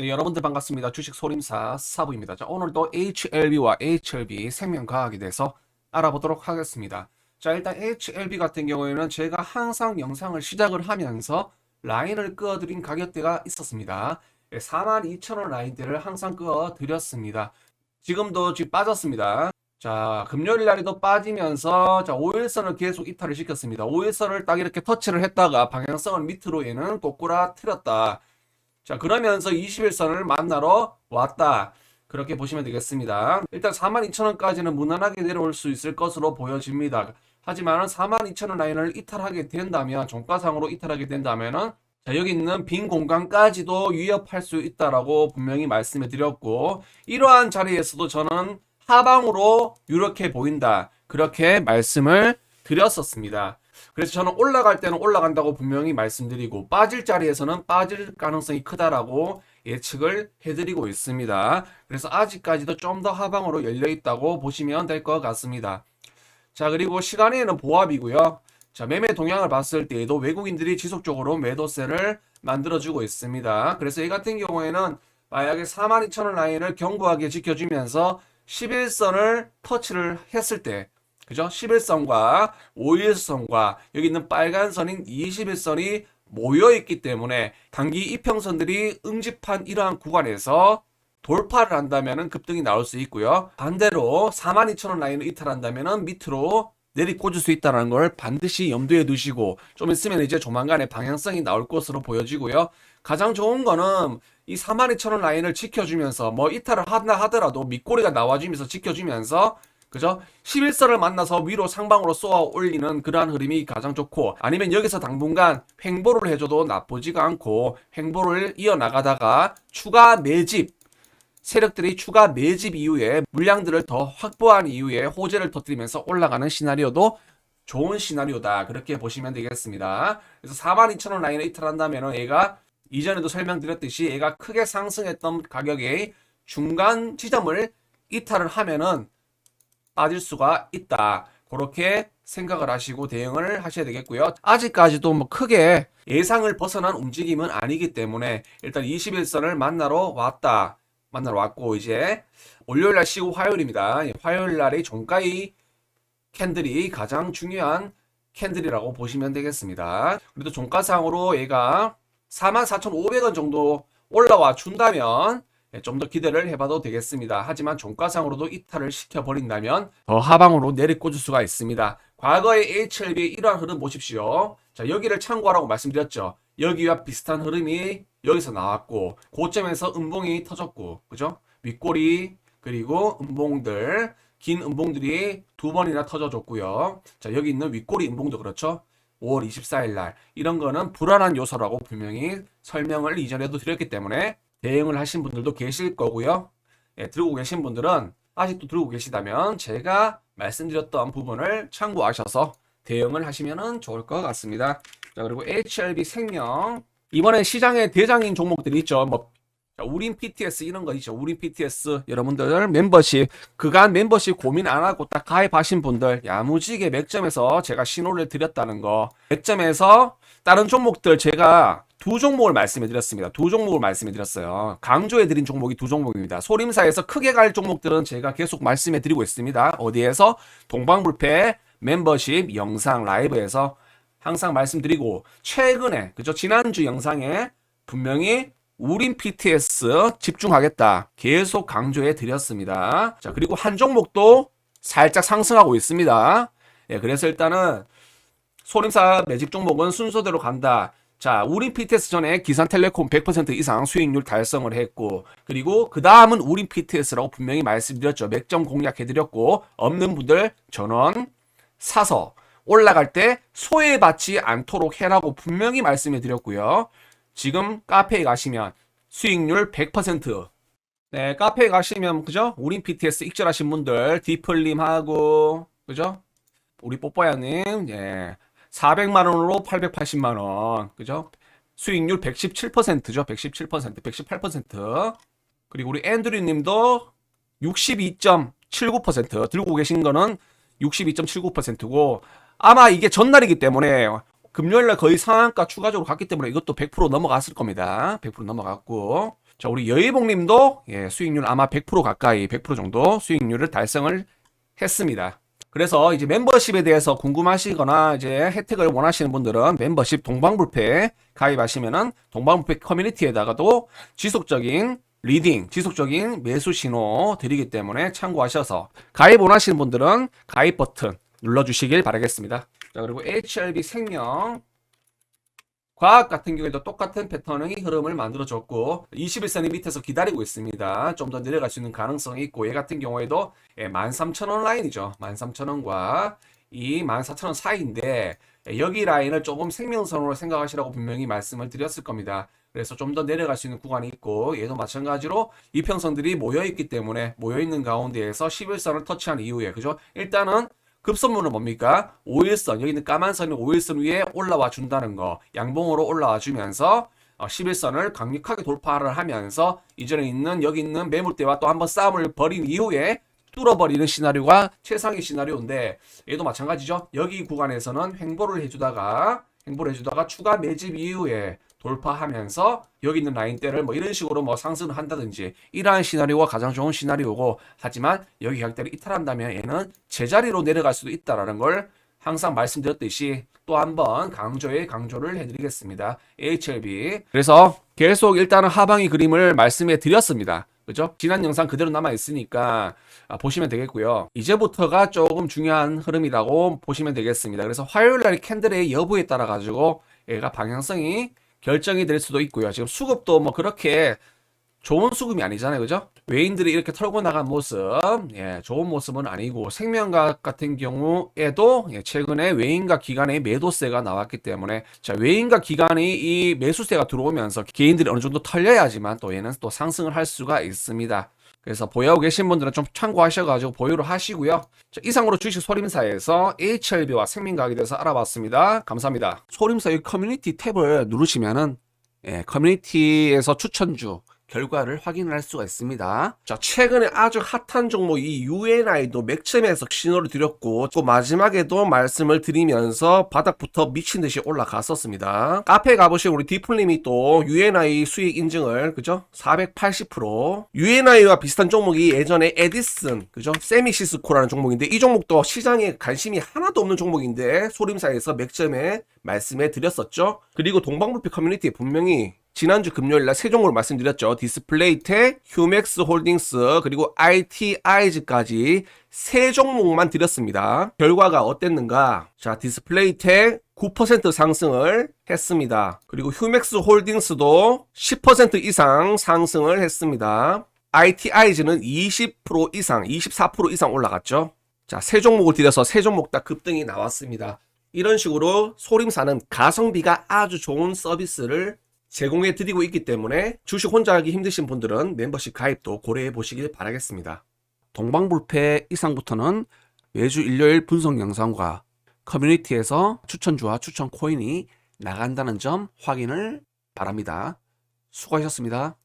네, 여러분들 반갑습니다. 주식 소림사 사부입니다. 자, 오늘도 HLB와 HLB 생명과학에 대해서 알아보도록 하겠습니다. 자, 일단 HLB 같은 경우에는 제가 항상 영상을 시작을 하면서 라인을 그어드린 가격대가 있었습니다. 42,000원 라인대를 항상 그어드렸습니다. 지금도 지금 빠졌습니다. 자, 금요일 날에도 빠지면서 자, 5일선을 계속 이탈을 시켰습니다. 5일선을 딱 이렇게 터치를 했다가 방향성을 밑으로 얘는 꼬꾸라트렸다. 자, 그러면서 21선을 만나러 왔다. 그렇게 보시면 되겠습니다. 일단 42,000원까지는 무난하게 내려올 수 있을 것으로 보여집니다. 하지만 42,000원 라인을 이탈하게 된다면, 종가상으로 이탈하게 된다면은, 자, 여기 있는 빈 공간까지도 위협할 수 있다라고 분명히 말씀해 드렸고, 이러한 자리에서도 저는 하방으로 이렇게 보인다. 그렇게 말씀을 드렸었습니다. 그래서 저는 올라갈 때는 올라간다고 분명히 말씀드리고 빠질 자리에서는 빠질 가능성이 크다라고 예측을 해드리고 있습니다. 그래서 아직까지도 좀 더 하방으로 열려 있다고 보시면 될 것 같습니다. 자, 그리고 시간에는 보합이고요. 자, 매매 동향을 봤을 때에도 외국인들이 지속적으로 매도세를 만들어주고 있습니다. 그래서 이 같은 경우에는 만약에 42,000원 라인을 견고하게 지켜주면서 11선을 터치를 했을 때 그죠? 11선과 5일선과 여기 있는 빨간 선인 21선이 모여 있기 때문에 단기 이평선들이 응집한 이러한 구간에서 돌파를 한다면 급등이 나올 수 있고요. 반대로 42,000원 라인을 이탈한다면 밑으로 내리 꽂을 수 있다는 걸 반드시 염두에 두시고 좀 있으면 이제 조만간에 방향성이 나올 것으로 보여지고요. 가장 좋은 거는 이 42,000원 라인을 지켜주면서 뭐 이탈을 하나 하더라도 밑꼬리가 나와주면서 지켜주면서 그죠? 11선을 만나서 위로 상방으로 쏘아 올리는 그러한 흐름이 가장 좋고 아니면 여기서 당분간 횡보를 해줘도 나쁘지가 않고 횡보를 이어나가다가 추가 매집 세력들이 추가 매집 이후에 물량들을 더 확보한 이후에 호재를 터뜨리면서 올라가는 시나리오도 좋은 시나리오다. 그렇게 보시면 되겠습니다. 그래서 42,000원 라인을 이탈한다면 얘가 이전에도 설명드렸듯이 얘가 크게 상승했던 가격의 중간 지점을 이탈을 하면은 빠질 수가 있다. 그렇게 생각을 하시고 대응을 하셔야 되겠고요. 아직까지도 뭐 크게 예상을 벗어난 움직임은 아니기 때문에 일단 21선을 만나러 왔다. 만나러 왔고 이제 월요일 날 쉬고 화요일입니다. 화요일 날의 종가의 캔들이 가장 중요한 캔들이라고 보시면 되겠습니다. 그래도 종가상으로 얘가 44,500원 정도 올라와 준다면 예, 좀 더 기대를 해봐도 되겠습니다. 하지만 종가상으로도 이탈을 시켜버린다면 더 하방으로 내리꽂을 수가 있습니다. 과거의 HLB의 이러한 흐름 보십시오. 자, 여기를 참고하라고 말씀드렸죠. 여기와 비슷한 흐름이 여기서 나왔고, 고점에서 음봉이 터졌고, 그죠? 윗꼬리, 그리고 음봉들, 긴 음봉들이 두 번이나 터져줬고요. 자, 여기 있는 윗꼬리 음봉도 그렇죠? 5월 24일 날. 이런 거는 불안한 요소라고 분명히 설명을 이전에도 드렸기 때문에 대응을 하신 분들도 계실 거고요. 예, 들고 계신 분들은 아직도 들고 계시다면 제가 말씀드렸던 부분을 참고하셔서 대응을 하시면 좋을 것 같습니다. 자, 그리고 HLB 생명. 이번에 시장에 대장인 종목들이 있죠. 뭐, 자, 우린 PTS 이런 거 있죠. 우린 PTS 여러분들 멤버십 그간 멤버십 고민 안 하고 딱 가입하신 분들 야무지게 맥점에서 제가 신호를 드렸다는 거 맥점에서 다른 종목들 제가 두 종목을 말씀해 드렸습니다. 두 종목을 말씀해 드렸어요. 강조해 드린 종목이 두 종목입니다. 소림사에서 크게 갈 종목들은 제가 계속 말씀해 드리고 있습니다. 어디에서 동방불패 멤버십 영상 라이브에서 항상 말씀드리고 최근에 그죠 지난주 영상에 분명히 우린 PTS 집중하겠다 계속 강조해 드렸습니다. 자 그리고 한 종목도 살짝 상승하고 있습니다. 예, 그래서 일단은 소림사 매집 종목은 순서대로 간다. 자, 우린 PTS 전에 기산텔레콤 100% 이상 수익률 달성을 했고, 그리고 그 다음은 우린 PTS라고 분명히 말씀드렸죠. 맥점 공략해드렸고, 없는 분들 전원 사서 올라갈 때 소외받지 않도록 해라고 분명히 말씀해드렸고요. 지금 카페에 가시면 수익률 100%. 네, 카페에 가시면, 그죠? 우린 PTS 익절하신 분들, 디플님하고, 그죠? 우리 뽀뽀야님, 예. 400만 원으로 880만 원. 그죠? 수익률 117%죠. 117%, 118%. 그리고 우리 앤드류 님도 62.79% 들고 계신 거는 62.79%고 아마 이게 전날이기 때문에 금요일 날 거의 상한가 추가적으로 갔기 때문에 이것도 100% 넘어갔을 겁니다. 100% 넘어갔고 자, 우리 여의봉 님도 예, 수익률 아마 100% 가까이 100% 정도 수익률을 달성을 했습니다. 그래서 이제 멤버십에 대해서 궁금하시거나 이제 혜택을 원하시는 분들은 멤버십 동방불패 가입하시면은 동방불패 커뮤니티에다가도 지속적인 리딩, 지속적인 매수 신호 드리기 때문에 참고하셔서 가입 원하시는 분들은 가입 버튼 눌러주시길 바라겠습니다. 자, 그리고 HLB 생명 과학 같은 경우에도 똑같은 패턴의 흐름을 만들어줬고 21선이 밑에서 기다리고 있습니다. 좀 더 내려갈 수 있는 가능성이 있고 얘 같은 경우에도 13,000원 라인이죠. 13,000원과 이 14,000원 사이인데 예, 여기 라인을 조금 생명선으로 생각하시라고 분명히 말씀을 드렸을 겁니다. 그래서 좀 더 내려갈 수 있는 구간이 있고 얘도 마찬가지로 이평선들이 모여 있기 때문에 모여 있는 가운데에서 11선을 터치한 이후에 그죠? 일단은 급선무는 뭡니까? 5일선, 여기 있는 까만 선이 5일선 위에 올라와 준다는 거. 양봉으로 올라와 주면서 11선을 강력하게 돌파를 하면서 이전에 있는 여기 있는 매물대와 또 한번 싸움을 벌인 이후에 뚫어버리는 시나리오가 최상의 시나리오인데 얘도 마찬가지죠. 여기 구간에서는 횡보를 해주다가 횡보를 해주다가 추가 매집 이후에 돌파하면서 여기 있는 라인대를 뭐 이런 식으로 뭐 상승을 한다든지 이러한 시나리오가 가장 좋은 시나리오고 하지만 여기 가격대를 이탈한다면 얘는 제자리로 내려갈 수도 있다라는 걸 항상 말씀드렸듯이 또 한번 강조에 강조를 해드리겠습니다. HLB. 그래서 계속 일단은 하방의 그림을 말씀해 드렸습니다. 그죠? 지난 영상 그대로 남아 있으니까 아, 보시면 되겠고요. 이제부터가 조금 중요한 흐름이라고 보시면 되겠습니다. 그래서 화요일 날 캔들의 여부에 따라 가지고 얘가 방향성이 결정이 될 수도 있고요. 지금 수급도 뭐 그렇게 좋은 수급이 아니잖아요. 그죠? 외인들이 이렇게 털고 나간 모습, 예, 좋은 모습은 아니고, 생명각 같은 경우에도, 예, 최근에 외인과 기관의 매도세가 나왔기 때문에, 자, 외인과 기관이 이 매수세가 들어오면서 개인들이 어느 정도 털려야지만 또 얘는 또 상승을 할 수가 있습니다. 그래서 보유하고 계신 분들은 좀 참고하셔가지고 보유를 하시고요. 자, 이상으로 주식 소림사에서 HLB와 생명각에 대해서 알아봤습니다. 감사합니다. 소림사의 커뮤니티 탭을 누르시면은 예, 커뮤니티에서 추천주 결과를 확인을 할 수가 있습니다. 자, 최근에 아주 핫한 종목 이 UNI도 맥점에서 신호를 드렸고 또 마지막에도 말씀을 드리면서 바닥부터 미친 듯이 올라갔었습니다. 카페 가보시면 우리 디플님이 또 UNI 수익 인증을 그죠? 480% UNI와 비슷한 종목이 예전에 에디슨 그죠? 세미시스코라는 종목인데 이 종목도 시장에 관심이 하나도 없는 종목인데 소림사에서 맥점에 말씀해 드렸었죠. 그리고 동방불패 커뮤니티에 분명히 지난주 금요일 날 세 종목을 말씀드렸죠. 디스플레이텍, 휴맥스 홀딩스, 그리고 ITI즈까지 세 종목만 드렸습니다. 결과가 어땠는가? 자, 디스플레이텍 9% 상승을 했습니다. 그리고 휴맥스 홀딩스도 10% 이상 상승을 했습니다. ITI즈는 20% 이상, 24% 이상 올라갔죠. 자, 세 종목을 들여서 세 종목 다 급등이 나왔습니다. 이런 식으로 소림사는 가성비가 아주 좋은 서비스를 제공해 드리고 있기 때문에 주식 혼자 하기 힘드신 분들은 멤버십 가입도 고려해 보시길 바라겠습니다. 동방불패 이상부터는 매주 일요일 분석 영상과 커뮤니티에서 추천주와 추천 코인이 나간다는 점 확인을 바랍니다. 수고하셨습니다.